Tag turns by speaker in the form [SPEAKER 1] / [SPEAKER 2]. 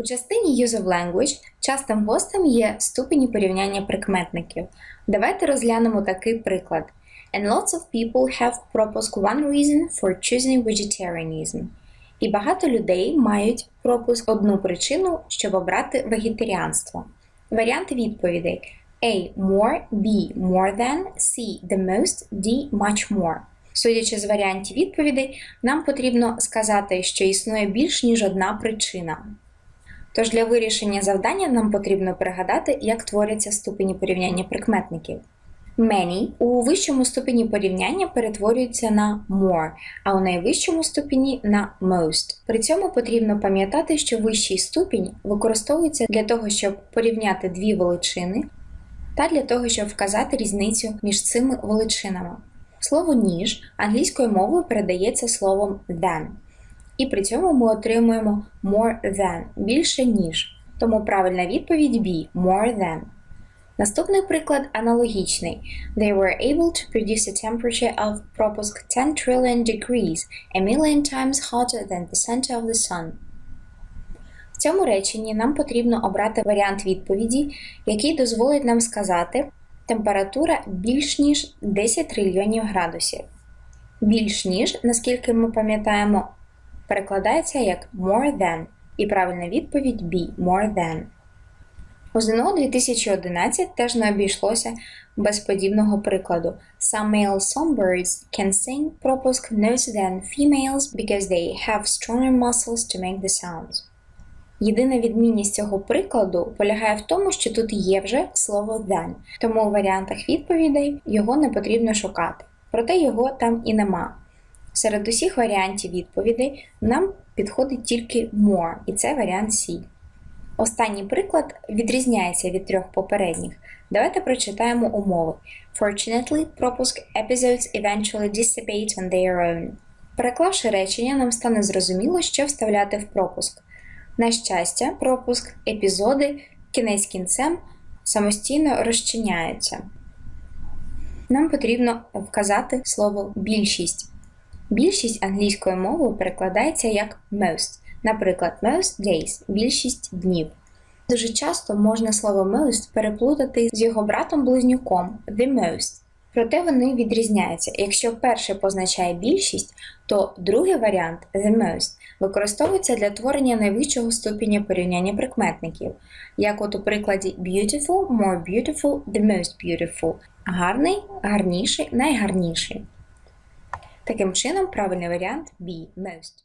[SPEAKER 1] У частині Use of Language частим гостем є ступені порівняння прикметників. Давайте розглянемо такий приклад. And lots of people have proposed one reason for choosing vegetarianism. І багато людей мають пропуск одну причину, щоб обрати вегетаріанство. Варіанти відповідей A. More, B. More than, C. The most, D. Much more. Судячи з варіантів відповідей, нам потрібно сказати, що існує більш ніж одна причина. Тож для вирішення завдання нам потрібно пригадати, як творяться ступені порівняння прикметників. Many у вищому ступені порівняння перетворюються на more, а у найвищому ступені на most. При цьому потрібно пам'ятати, що вищий ступінь використовується для того, щоб порівняти дві величини, та для того, щоб вказати різницю між цими величинами. Слово ніж англійською мовою передається словом than. І при цьому ми отримуємо more than більше ніж. Тому правильна відповідь B more than. Наступний приклад аналогічний. They were able to produce a temperature of пропуск 10 trillion degrees, a million times hotter than the center of the sun. В цьому реченні нам потрібно обрати варіант відповіді, який дозволить нам сказати температура більш ніж 10 трильйонів градусів. Більш ніж, наскільки ми пам'ятаємо, перекладається як more than, і правильна відповідь B more than. У ЗНО 2011 теж не обійшлося без подібного прикладу. Some male songbirds can sing пропуск notes than females because they have stronger muscles to make the sounds. Єдина відмінність цього прикладу полягає в тому, що тут є вже слово than, тому у варіантах відповідей його не потрібно шукати. Проте його там і нема. Серед усіх варіантів відповідей нам підходить тільки more, і це варіант C. Останній приклад відрізняється від трьох попередніх. Давайте прочитаємо умови. Fortunately, пропуск episodes eventually dissipate on their own. Переклавши речення, нам стане зрозуміло, що вставляти в пропуск. На щастя, пропуск, епізоди, кінець кінцем самостійно розчиняються. Нам потрібно вказати слово більшість. Більшість англійською мовою перекладається як most. Наприклад, most days більшість днів. Дуже часто можна слово most переплутати з його братом-близнюком the most. Проте вони відрізняються. Якщо перший позначає більшість, то другий варіант the most використовується для творення найвищого ступеня порівняння прикметників, як от у прикладі beautiful, more beautiful, the most beautiful. Гарний, гарніший, найгарніший. Таким чином, правильний варіант B most.